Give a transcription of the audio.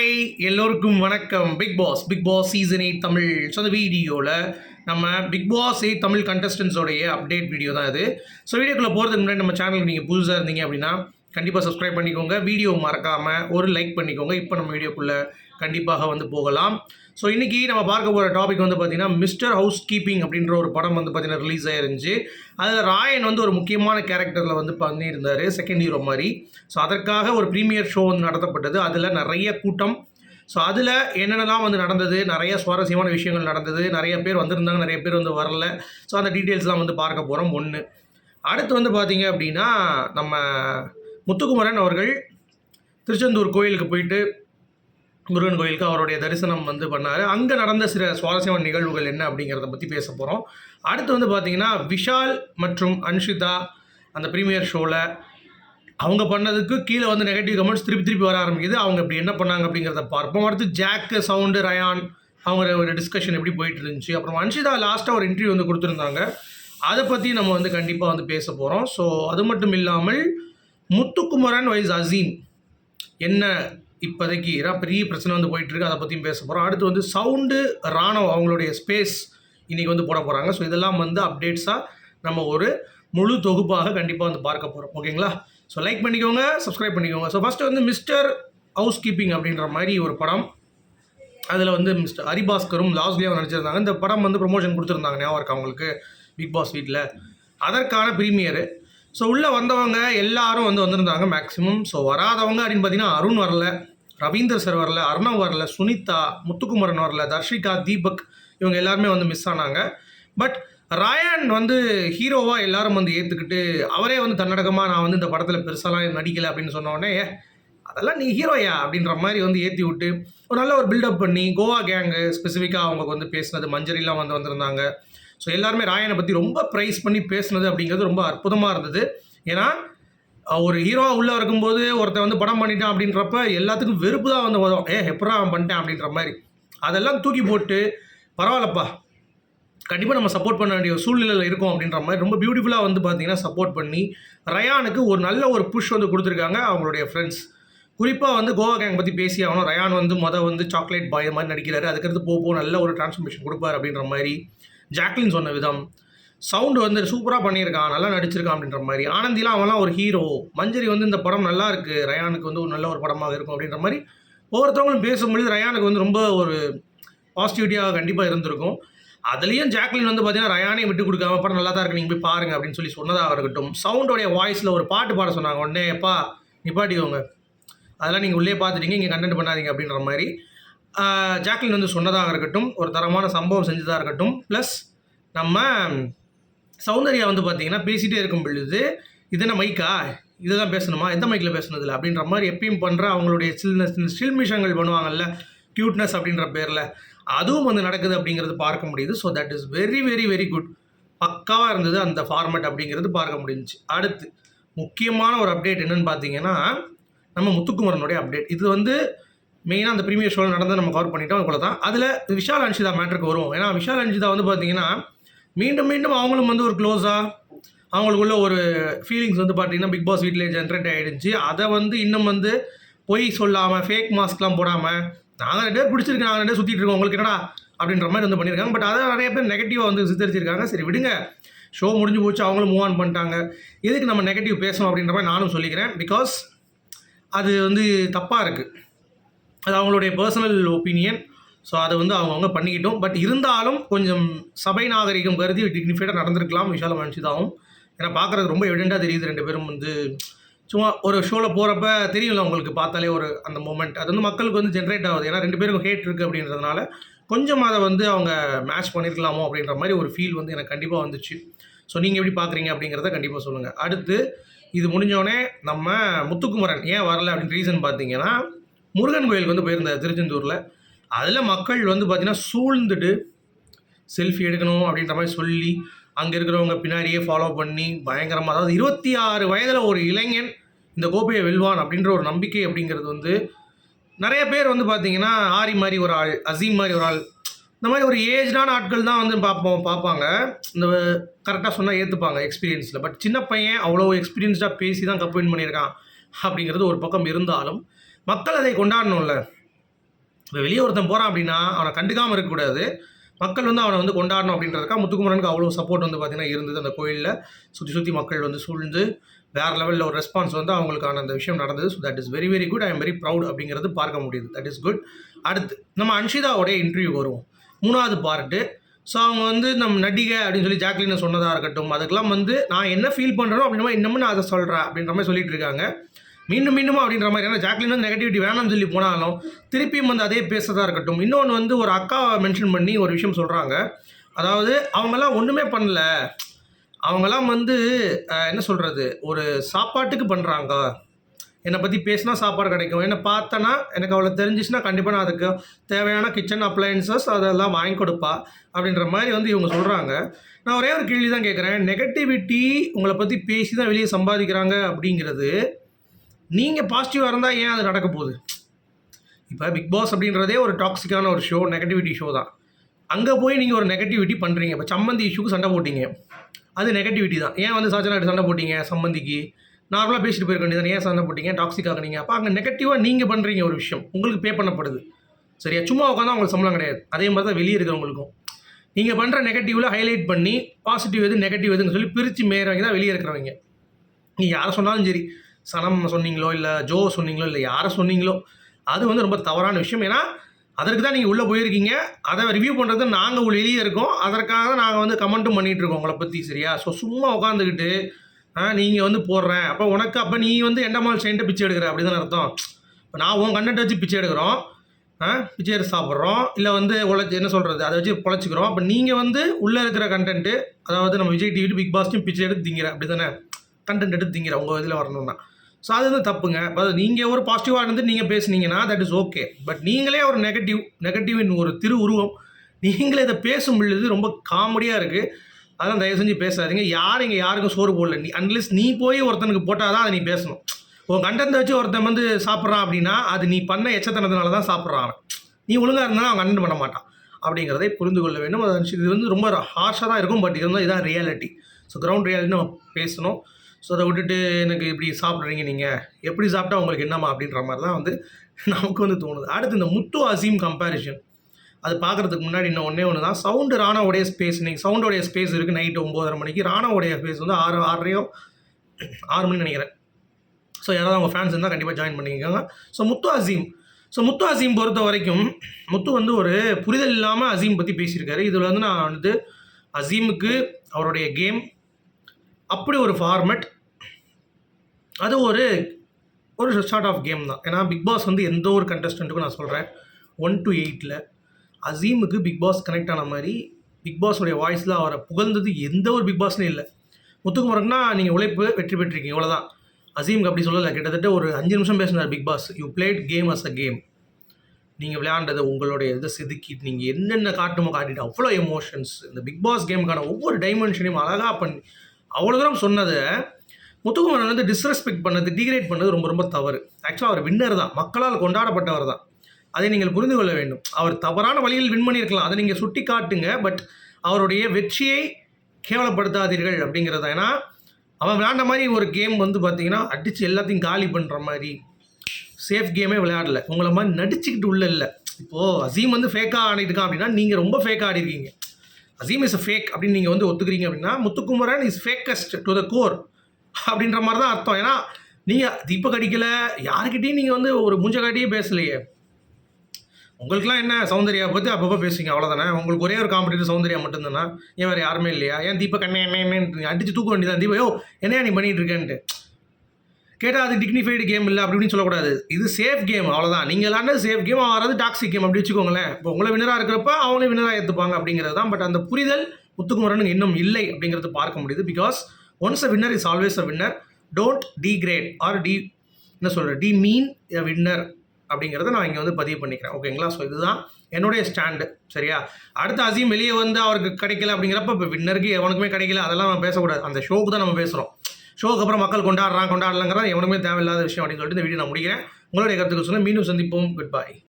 Hi எல்லோருக்கும் வணக்கம். Bigg Boss Bigg Boss season eight Tamil so அந்த வீடியோவில் நம்ம பிக் பாஸ் எயிட் தமிழ் கண்டஸ்டன்ஸோடைய அப்டேட் வீடியோ தான் இது. ஸோ வீடியோக்குள்ளே போகிறதுக்கு முன்னாடி நம்ம சேனலுக்கு நீங்கள் புதுசாக இருந்தீங்க அப்படின்னா கண்டிப்பாக சப்ஸ்கிரைப் பண்ணிக்கோங்க. வீடியோ மறக்காமல் ஒரு லைக் பண்ணிக்கோங்க. இப்போ நம்ம வீடியோக்குள்ளே கண்டிப்பாக வந்து போகலாம். ஸோ இன்றைக்கி நம்ம பார்க்க போகிற டாபிக் வந்து பார்த்திங்கன்னா மிஸ்டர் ஹவுஸ் கீப்பிங் அப்படின்ற ஒரு படம் வந்து பார்த்திங்கன்னா ரிலீஸ் ஆயிருந்துச்சு. அதில் ராயன் வந்து ஒரு முக்கியமான கேரக்டரில் வந்து பண்ணியிருந்தார் செகண்ட் ஹீரோ மாதிரி. ஸோ அதற்காக ஒரு ப்ரீமியர் ஷோ வந்து நடத்தப்பட்டது. அதில் நிறைய கூட்டம். ஸோ அதில் என்னென்னலாம் வந்து நடந்தது நிறைய சுவாரஸ்யமான விஷயங்கள் நடந்தது நிறைய பேர் வந்திருந்தாங்க நிறைய பேர் வந்து வரல. ஸோ அந்த டீட்டெயில்ஸ்லாம் வந்து பார்க்க போகிறோம் ஒன்று அடுத்து வந்து பார்த்திங்க அப்படின்னா நம்ம முத்துக்குமரன் அவர்கள் திருச்செந்தூர் கோயிலுக்கு போயிட்டு முருகன் கோயிலுக்கு அவருடைய தரிசனம் வந்து பண்ணார். அங்கே நடந்த சில சுவாரஸ்யமான நிகழ்வுகள் என்ன அப்படிங்கிறத பற்றி பேச போகிறோம் அடுத்து வந்து பார்த்தீங்கன்னா விஷால் மற்றும் அன்ஷிதா அந்த ப்ரீமியர் ஷோவில் அவங்க பண்ணதுக்கு கீழே வந்து நெகட்டிவ் கமெண்ட்ஸ் திருப்பி திருப்பி வர ஆரம்பிக்குது. அவங்க இப்படி என்ன பண்ணாங்க அப்படிங்கிறத பார்ப்போம். அடுத்து ஜாக்கு சவுண்டு ரயான் அவங்க ஒரு டிஸ்கஷன் எப்படி போயிட்டு இருந்துச்சு. அப்புறம் அன்ஷிதா லாஸ்ட்டாக ஒரு இன்டர்வியூ வந்து கொடுத்துருந்தாங்க. அதை பற்றி நம்ம வந்து கண்டிப்பாக வந்து பேச போகிறோம் ஸோ அது மட்டும் இல்லாமல் முத்துக்குமரன் வைஸ் அசீம். என்ன இப்போதைக்கு ஏன்னா பெரிய பிரச்சனை வந்து போயிட்டுருக்கு அதை பற்றியும் பேச போகிறோம் அடுத்து வந்து சவுண்டு ராணுவம் அவங்களுடைய ஸ்பேஸ் இன்றைக்கி வந்து போட போகிறாங்க ஸோ இதெல்லாம் வந்து அப்டேட்ஸாக நம்ம ஒரு முழு தொகுப்பாக கண்டிப்பாக வந்து பார்க்க போகிறோம் ஓகேங்களா ஸோ லைக் பண்ணிக்கோங்க சப்ஸ்கிரைப் பண்ணிக்கோங்க. ஸோ ஃபஸ்ட்டு வந்து மிஸ்டர் ஹவுஸ் கீப்பிங் அப்படின்ற மாதிரி ஒரு படம். அதில் வந்து மிஸ்டர் ஹரிபாஸ்கரும் லாஸ்ட்லேயும் நடிச்சிருந்தாங்க. இந்த படம் வந்து ப்ரொமோஷன் கொடுத்துருந்தாங்க ஞாபகம் அவங்களுக்கு பிக் பாஸ் வீட்டில் அதற்கான ப்ரீமியரு ஸோ உள்ளே வந்தவங்க எல்லாரும் வந்து வந்திருந்தாங்க மேக்ஸிமம் ஸோ வராதவங்க அப்படின்னு பார்த்தீங்கன்னா அருண் வரல ரவீந்தர் சார் வரல அர்ணவ் வரல சுனிதா முத்துக்குமரன் வரல தர்ஷிகா தீபக் இவங்க எல்லாருமே வந்து மிஸ் ஆனாங்க. பட் ராயன் வந்து ஹீரோவாக எல்லாரும் வந்து ஏற்றுக்கிட்டு அவரே வந்து தன்னடகமாக நான் வந்து இந்த படத்தில் பெருசாலாம் நடிக்கலை அப்படின்னு சொன்னோடனே அதெல்லாம் நீ ஹீரோயா அப்படின்ற மாதிரி வந்து ஏற்றி விட்டு ஒரு நல்ல ஒரு பில்டப் பண்ணி கோவா கேங்கு ஸ்பெசிஃபிக்காக அவங்க வந்து பேசினது மஞ்சரிலாம் வந்து வந்திருந்தாங்க. ஸோ எல்லாருமே ராயனை பற்றி ரொம்ப ப்ரைஸ் பண்ணி பேசுனது அப்படிங்கிறது ரொம்ப அற்புதமாக இருந்தது. ஏன்னா ஒரு ஹீரோவாக உள்ளே இருக்கும்போது ஒருத்தன் வந்து படம் பண்ணிட்டான் அப்படின்றப்ப எல்லாத்துக்கும் வெறுப்பு தான் வந்து வரும். ஏ எப்படா அவன் பண்ணிட்டேன்? அப்படின்ற மாதிரி. அதெல்லாம் தூக்கி போட்டு பரவாயில்லப்பா கண்டிப்பாக நம்ம சப்போர்ட் பண்ண வேண்டிய ஒரு சூழ்நிலையில் இருக்கும் அப்படின்ற மாதிரி ரொம்ப பியூட்டிஃபுல்லாக வந்து பார்த்தீங்கன்னா சப்போர்ட் பண்ணி ரயானுக்கு ஒரு நல்ல ஒரு புஷ் வந்து கொடுத்துருக்காங்க அவங்களுடைய ஃப்ரெண்ட்ஸ் குறிப்பாக வந்து கோவா கேங் பற்றி பேசி ஆகணும். ரயான் வந்து மொதல் வந்து சாக்லேட் பாய் மாதிரி நடிக்கிறாரு. அதுக்கடுத்து போக போக நல்ல ஒரு டிரான்ஸ்ஃபர்மேஷன் கொடுப்பார் அப்படின்ற மாதிரி. ஜாக்லின் சொன்ன விதம். சவுண்டு வந்து சூப்பராக பண்ணியிருக்கான் நல்லா நடிச்சிருக்கான் அப்படின்ற மாதிரி. ஆனந்திலாம் அவன்லாம் ஒரு ஹீரோ மஞ்சரி வந்து இந்த படம் நல்லா இருக்குது ரயானுக்கு வந்து ஒரு நல்ல ஒரு படமாக இருக்கும் அப்படின்ற மாதிரி ஒவ்வொருத்தவங்களும் பேசும்பொழுது ரயானுக்கு வந்து ரொம்ப ஒரு பாசிட்டிவிட்டியாக கண்டிப்பாக இருந்திருக்கும். அதுலேயும் ஜாக்லின் வந்து பார்த்தீங்கன்னா ரயானையும் விட்டு கொடுக்காம படம் நல்லா தான் இருக்கு. நீங்கள் போய் பாருங்க அப்படின்னு சொல்லி சொன்னதாக இருக்கட்டும். சவுண்டோடைய வாய்ஸில் ஒரு பாட்டு பாட சொன்னாங்க. உடனே எப்பா நிப்பாட்டிக்கோங்க. அதெல்லாம் நீங்கள் உள்ளே பார்த்துட்டீங்க. இங்கே கண்டென்ட் பண்ணாதீங்க அப்படின்ற மாதிரி. ஜாக்லின் வந்து சொன்னதாக இருக்கட்டும் ஒரு தரமான சம்பவம் செஞ்சதாக இருக்கட்டும். ப்ளஸ் நம்ம சௌந்தர்யா வந்து பார்த்திங்கன்னா பேசிகிட்டே இருக்கும் பொழுது இது என்ன மைக்கா இதுதான் பேசணுமா? எந்த மைக்கில் பேசணுதில்ல அப்படின்ற மாதிரி எப்பயும் பண்ணுற அவங்களுடைய சில்னஸ் சில்மிஷங்கள் பண்ணுவாங்கல்ல க்யூட்னஸ் அப்படின்ற பேரில். அதுவும் வந்து நடக்குது அப்படிங்கிறது பார்க்க முடியுது. So that is very very very good பக்காவாக இருந்தது அந்த ஃபார்மேட் அப்படிங்கிறது பார்க்க முடிஞ்சுச்சு. அடுத்து முக்கியமான ஒரு அப்டேட் என்னன்னு பார்த்தீங்கன்னா நம்ம முத்துக்குமரனுடைய அப்டேட் இது வந்து மெயினாக அந்த ப்ரீமியர் ஷோவில் நடந்து நம்ம கவர் பண்ணிட்டோம் கூட தான் அதில் விஷால் அன்ஷிதா மேட்ருக்கு வரும். ஏன்னா விஷால் அன்ஷிதா வந்து பார்த்தீங்கன்னா மீண்டும் மீண்டும் அவங்களும் வந்து ஒரு க்ளோஸாக அவங்களுக்குள்ள ஒரு ஃபீலிங்ஸ் வந்து பார்த்தீங்கன்னா பிக் பாஸ் வீட்டிலே ஜென்ரேட் ஆகிடுச்சு அதை வந்து இன்னும் வந்து பொய் சொல்லாமல் ஃபேக் மாஸ்க்லாம் போடாமல் நாங்கள் ரெண்டு பேர் பிடிச்சிருக்கு நாங்கள் ரெண்டு சுற்றிட்டு இருக்கோம். உங்களுக்கு என்னடா? அப்படின்ற மாதிரி வந்து பண்ணியிருக்காங்க. பட் அதை நிறைய பேர் நெகட்டிவாக வந்து சித்தரிச்சிருக்காங்க. சரி விடுங்க. ஷோ முடிஞ்சு போச்சு அவங்களும் மூவ் ஆன் பண்ணிட்டாங்க. எதுக்கு நம்ம நெகட்டிவ் பேசணும் அப்படின்ற மாதிரி நானும் சொல்லிக்கிறேன். பிகாஸ் அது வந்து தப்பாக இருக்குது அது அவங்களுடைய பர்சனல் ஒப்பீனியன் ஸோ அதை வந்து அவங்கவுங்க பண்ணிக்கிட்டோம். பட் இருந்தாலும் கொஞ்சம் சபை நாகரிகம் கருதி டிக்னிஃபைடாக நடந்திருக்கலாம் விஷால மனுஷிதாவும் ஏன்னா பார்க்குறது ரொம்ப எவிடெண்ட்டாக தெரியுது ரெண்டு பேரும் வந்து. சும்மா ஒரு ஷோவில் போகிறப்ப தெரியல உங்களுக்கு பார்த்தாலே ஒரு அந்த மூமெண்ட் அது வந்து மக்களுக்கு வந்து ஜென்ரேட் ஆகுது. ஏன்னா ரெண்டு பேருக்கும் ஹேட் இருக்குது அப்படின்றதுனால கொஞ்சம் அதை வந்து அவங்க மேட்ச் பண்ணியிருக்கலாமோ அப்படின்ற மாதிரி ஒரு ஃபீல் வந்து எனக்கு கண்டிப்பாக வந்துச்சு. ஸோ நீங்கள் எப்படி பார்க்குறீங்க அப்படிங்கிறத கண்டிப்பாக சொல்லுங்கள் அடுத்து இது முடிஞ்சோடனே நம்ம முத்துக்குமரன் ஏன் வரல அப்படின்னு ரீசன் பார்த்தீங்கன்னா முருகன் கோயிலுக்கு வந்து போயிருந்தார் திருச்செந்தூரில். அதில் மக்கள் வந்து பார்த்திங்கன்னா சூழ்ந்துட்டு செல்ஃபி எடுக்கணும் அப்படின்ற மாதிரி சொல்லி அங்கே இருக்கிறவங்க பின்னாடியே ஃபாலோ பண்ணி பயங்கரமாக அதாவது இருபத்தி ஆறு வயதில் ஒரு இளைஞன் இந்த கோப்பையை வெல்வான் அப்படின்ற ஒரு நம்பிக்கை அப்படிங்கிறது வந்து நிறைய பேர் வந்து பார்த்தீங்கன்னா ஆரி மாதிரி ஒரு ஆள் அசீம் மாதிரி ஒரு ஆள் இந்த மாதிரி ஒரு ஏஜ்டான ஆட்கள் தான் வந்து பார்ப்போம் பார்ப்பாங்க இந்த கரெக்டாக சொன்னால் ஏற்றுப்பாங்க எக்ஸ்பீரியன்ஸில் பட் சின்ன பையன் அவ்வளோ எக்ஸ்பீரியன்ஸ்டாக பேசி தான் கம்ப்ளைண்ட் பண்ணியிருக்கான் அப்படிங்கிறது ஒரு பக்கம் இருந்தாலும் மக்கள் அதை கொண்டாடணும்ல. இப்போ வெளியே ஒருத்தன் போகிறான் அப்படின்னா அவனை கண்டுக்காமல் இருக்கக்கூடாது. மக்கள் வந்து அவனை வந்து கொண்டாடணும் அப்படின்றதுக்காக முத்துக்குமரனுக்கு அவ்வளோ சப்போர்ட் வந்து பார்த்திங்கன்னா இருந்தது அந்த கோயிலில். சுற்றி சுற்றி மக்கள் வந்து சூழ்ந்து வேறு லெவலில் ஒரு ரெஸ்பான்ஸ் வந்து அவங்களுக்கான அந்த விஷயம் நடந்தது. So that is very very good I am very proud அப்படிங்கிறது பார்க்க முடியுது. தட் இஸ் குட் அடுத்து நம்ம அன்ஷிதாவோடைய இன்டர்வியூ வருவோம். மூணாவது பார்ட்டு ஸோ அவங்க வந்து நம்ம நடிகை அப்படின்னு சொல்லி ஜாக்லின் சொன்னதாக இருக்கட்டும் அதுக்கெல்லாம் வந்து நான் என்ன ஃபீல் பண்ணுறேனோ அப்படின்னா இன்னமும் நான் அதை சொல்கிறேன் அப்படின்ற மாதிரி சொல்லிட்டு இருக்காங்க. மீண்டும் மீண்டும் அப்படின்ற மாதிரி. ஏன்னா ஜாக்லின் வந்து நெகட்டிவிட்டி வேணாம்னு சொல்லி போனாலும் திருப்பியும் வந்து அதே பேசுறதா இருக்கட்டும். இன்னொன்று வந்து ஒரு அக்கா மென்ஷன் பண்ணி ஒரு விஷயம் சொல்கிறாங்க அதாவது அவங்கெல்லாம் ஒன்றுமே பண்ணல. அவங்கெல்லாம் வந்து என்ன சொல்கிறது ஒரு சாப்பாட்டுக்கு பண்ணுறாங்க என்னை பற்றி பேசினா சாப்பாடு கிடைக்கும். என்னை பார்த்தனா எனக்கு அவ்வளோ தெரிஞ்சிச்சுன்னா கண்டிப்பாக நான் அதுக்கு தேவையான கிச்சன் அப்ளையன்சஸ் அதெல்லாம் வாங்கி கொடுப்பா அப்படின்ற மாதிரி வந்து இவங்க சொல்கிறாங்க நான் ஒரே ஒரு கேள்வி தான் கேட்குறேன் நெகட்டிவிட்டி உங்களை பற்றி பேசி தான் வெளியே சம்பாதிக்கிறாங்க அப்படிங்கிறது நீங்கள் பாசிட்டிவாக இருந்தால் ஏன் அது நடக்க போகுது? இப்போ பிக் பாஸ் அப்படின்றதே ஒரு டாக்ஸிக்கான ஒரு ஷோ நெகட்டிவிட்டி ஷோ தான். அங்கே போய் நீங்கள் ஒரு நெகட்டிவிட்டி பண்ணுறீங்க இப்போ சம்மந்தி இஷ்யூக்கு சண்டை போட்டிங்க. அது நெகட்டிவிட்டி தான். ஏன் வந்து சாச்சனாட்டு சண்டை போட்டிங்க சம்மந்திக்கு? நார்மலாக பேசிட்டு போயிருக்க வேண்டியது ஏன் சண்டை போட்டிங்க? டாக்ஸிக் ஆகுனீங்க அப்போ அங்கே நெகட்டிவாக நீங்கள் பண்ணுறீங்க ஒரு விஷயம். உங்களுக்கு பே பண்ணப்படுது. சரியா? சும்மா உட்காந்தா உங்களுக்கு சம்பளம் கிடையாது. அதே மாதிரி தான் வெளியே இருக்கிறவங்களுக்கும். நீங்கள் பண்ணுற நெகட்டிவில் ஹைலைட் பண்ணி பாசிட்டிவ் எது நெகட்டிவ் எதுன்னு சொல்லி பிரித்து மேறவங்க தான் வெளியே இருக்கிறவங்க. நீ யாரை சொன்னாலும் சரி. சனம் சொன்னீங்களோ இல்லை ஜோ சொன்னீங்களோ இல்லை யாரை சொன்னீங்களோ அது வந்து ரொம்ப தவறான விஷயம். ஏன்னா அதற்கு தான் நீங்கள் உள்ளே போயிருக்கீங்க. அதை ரிவ்யூ பண்ணுறது நாங்கள் உள்ள வெளியே இருக்கோம். அதற்காக தான் நாங்கள் வந்து கமெண்ட்டும் பண்ணிகிட்டு இருக்கோம் உங்களை பற்றி சரியா? ஸோ சும்மா உட்காந்துக்கிட்டு நீங்கள் வந்து போடுறேன். அப்போ உனக்கு அப்போ நீ வந்து எண்டமால் செயின்ட்டு பிச்சை எடுக்கிற? அப்படி தானே அர்த்தம். இப்போ நான் உன் கண்டென்ட் வச்சு பிச்சை எடுக்கிறோம். ஆ பிச்சை எடுத்து சாப்பிட்றோம். இல்லை வந்து உழைச்சி என்ன சொல்கிறது அதை வச்சு பொழைச்சிக்கிறோம். அப்போ நீங்கள் வந்து உள்ளே இருக்கிற கண்டென்ட்டு அதாவது நம்ம விஜய் டிவி பிக் பாஸ்லையும் பிச்சை எடுத்து திங்கிற. அப்படி தானே கண்டென்ட் எடுத்து திங்கிற உங்கள் இதில் வரணும்னா. ஸோ அது வந்து தப்புங்க. அப்போ நீங்கள் ஒரு பாசிட்டிவாக இருந்து நீங்கள் பேசுனீங்கன்னா தட் இஸ் ஓகே பட் நீங்களே ஒரு நெகட்டிவ் நெகட்டிவின் ஒரு திரு உருவம். நீங்களே இதை பேசும் பொழுது ரொம்ப காமெடியாக இருக்குது அதெல்லாம் தயவு செஞ்சு பேசாதீங்க. யார் இங்கே யாருக்கும் சோறு போடல. நீ அட்லீஸ் நீ போய் ஒருத்தனுக்கு போட்டால் தான் அதை நீ பேசணும். உன் கண்டனத்தை வச்சு ஒருத்தன் வந்து சாப்பிட்றான் அப்படின்னா அது நீ பண்ண எச்சத்தனத்தினால தான் சாப்பிட்றான் நீ ஒழுங்காக இருந்தாலும் அவன் கண்டன் பண்ண மாட்டான். அப்படிங்கிறதை புரிந்து கொள்ள வேண்டும். அது இது வந்து ரொம்ப ஹார்ஷாக தான் இருக்கும். பட் இருந்தால் இதுதான் ரியாலிட்டி ஸோ கிரவுண்ட் ரியாலிட்டி நம்ம பேசணும். ஸோ அதை விட்டுட்டு எனக்கு இப்படி சாப்பிட்றீங்க நீங்கள் எப்படி சாப்பிட்டா உங்களுக்கு என்னம்மா அப்படின்ற மாதிரி தான் வந்து நமக்கு வந்து தோணுது. அடுத்து இந்த முத்து அசீம் கம்பேரிஷன் அது பார்க்குறதுக்கு முன்னாடி இன்னும் ஒன்றே ஒன்று தான் சவுண்டு ராணாவுடைய ஸ்பேஸ் நீங்கள் சவுண்டோடைய ஸ்பேஸ் இருக்குது நைட்டு ஒம்போதரை மணிக்கு. ராணாவுடைய ஸ்பேஸ் வந்து ஆறு ஆறரையோ ஆறு மணி நினைக்கிறேன். ஸோ யாராவது அவங்க ஃபேன்ஸ் இருந்தால் கண்டிப்பாக ஜாயின் பண்ணிக்கோங்க. ஸோ முத்து அசீம். ஸோ முத்து அசீம் பொறுத்த வரைக்கும் முத்து வந்து ஒரு புரிதல் இல்லாமல் அசீம் பற்றி பேசியிருக்காரு. இதில் வந்து நான் வந்து அசீமுக்கு அவருடைய கேம் அப்படி ஒரு ஃபார்மெட் அது ஒரு ஒரு ஷார்ட் ஆஃப் கேம் தான். ஏன்னா பிக் பாஸ் வந்து எந்த ஒரு கண்டஸ்டண்ட்டுக்கும் நான் சொல்கிறேன் ஒன் டு எயிட்டில் அசீமுக்கு பிக் பாஸ் கனெக்ட் ஆன மாதிரி பிக் பாஸோடைய வாய்ஸில் அவரை புகழ்ந்தது எந்த ஒரு பிக் பாஸ்லையும் இல்லை. முத்துக்குமரன்னா நீங்கள் உழைப்பு வெற்றி பெற்றிருக்கீங்க. இவ்வளோதான் அசீமுக்கு அப்படி சொல்லலை. கிட்டத்தட்ட ஒரு அஞ்சு நிமிஷம் பேசினார் Bigg Boss you played game as a game நீங்கள் விளையாண்டதை உங்களுடைய இதை செதுக்கிட்டு நீங்கள் என்னென்ன காட்டுமோ காட்டிட்டு அவ்வளோ எமோஷன்ஸ் இந்த பிக் பாஸ் கேமுக்கான ஒவ்வொரு டைமென்ஷனையும் அழகாக பண்ணி அவ்வளோ தூரம் சொன்னதை முத்துக்குமரன் வந்து டிஸ்ரெஸ்பெக்ட் பண்ணது டிகிரேட் பண்ணது ரொம்ப ரொம்ப தவறு. ஆக்சுவலாக அவர் வின்னர் தான். மக்களால் கொண்டாடப்பட்டவர் தான். அதை நீங்கள் புரிந்து கொள்ள வேண்டும். அவர் தவறான வழியில் வின் பண்ணியிருக்கலாம். அதை நீங்கள் சுட்டி காட்டுங்க. பட் அவருடைய வெற்றியை கேவலப்படுத்தாதீர்கள் அப்படிங்கிறது ஏன்னா அவன் விளையாண்ட மாதிரி ஒரு கேம் வந்து பார்த்தீங்கன்னா அடித்து எல்லாத்தையும் காலி பண்ணுற மாதிரி சேஃப் கேமே விளையாடல. உங்களை மாதிரி நடிச்சுக்கிட்டு உள்ள இல்லை. இப்போது அசீம் வந்து ஃபேக்காக ஆடிட்டு இருக்கான் அப்படின்னா நீங்கள் ரொம்ப ஃபேக்காக ஆடிருக்கீங்க அசீம் இஸ் ஃபேக் அப்படின்னு நீங்கள் வந்து ஒத்துக்கிறீங்க அப்படின்னா Muthukumaran is fakest to the core அப்படின்ற மாதிரி தான் அர்த்தம். ஏன்னா நீங்கள் தீபக் அடிக்கல யாருக்கிட்டையும் நீங்கள் வந்து ஒரு மூஞ்ச காட்டியே பேசலையே. உங்களுக்குலாம் என்ன சௌந்தர்யா பற்றி அப்பப்போ பேசுவீங்க அவ்வளோதானே உங்களுக்கு ஒரே ஒரு காம்படிட்டர் சௌந்தர்யா மட்டும்தானா? ஏன் வேறு யாருமே இல்லையா? ஏன் தீபக் அண்ணே என்ன என்ன அடிச்சு தூக்க வேண்டியதான் தீபக் யோ என்னையா நீ பண்ணிட்டு இருக்கேன்ட்டு? கேட்டால் அது டிக்னிஃபைடு கேம் இல்லை அப்படி இப்படின்னு சொல்லக்கூடாது. இது சேஃப் கேம் அவ்வளோதான் நீங்கள் விளாண்டது சேஃப் கேம் அவன் டாக்ஸிக் கேம் அப்படி வச்சுக்கோங்களேன். இப்போ உங்களை வினராக இருக்கிறப்ப அவங்களே வினராக ஏற்றுப்பாங்க அப்படிங்கிறது தான். பட் அந்த புரிதல் முத்துக்குமரனுக்கு இன்னும் இல்லை அப்படிங்கிறது பார்க்க முடியுது. Because once a winner is always a winner don't degrade or D என்ன சொல்கிற டி மீன் எ வின்னர் அப்படிங்கிறத நான் இங்கே வந்து பதிவு பண்ணிக்கிறேன். ஓகேங்களா ஸோ இதுதான் என்னுடைய ஸ்டாண்டு சரியா? அடுத்த அசீம் வெளியே வந்து அவருக்கு கிடைக்கல அப்படிங்கிறப்ப இப்போ வின்னருக்கு எவனுக்குமே கிடைக்கல அதெல்லாம் நம்ம பேசக்கூடாது. அந்த ஷோக்கு தான் நம்ம பேசுகிறோம் ஷோக்கு அப்புறம் மக்கள் கொண்டாடுறான் கொண்டாடலங்கிறான் எவனுமே தேவையில்லாத விஷயம் அப்படின்னு சொல்லிட்டு இந்த வீடியோ நான் முடிக்கிறேன். உங்களுடைய கருத்துக்கள் சொன்னால் மீண்டும் சந்திப்போம். Good bye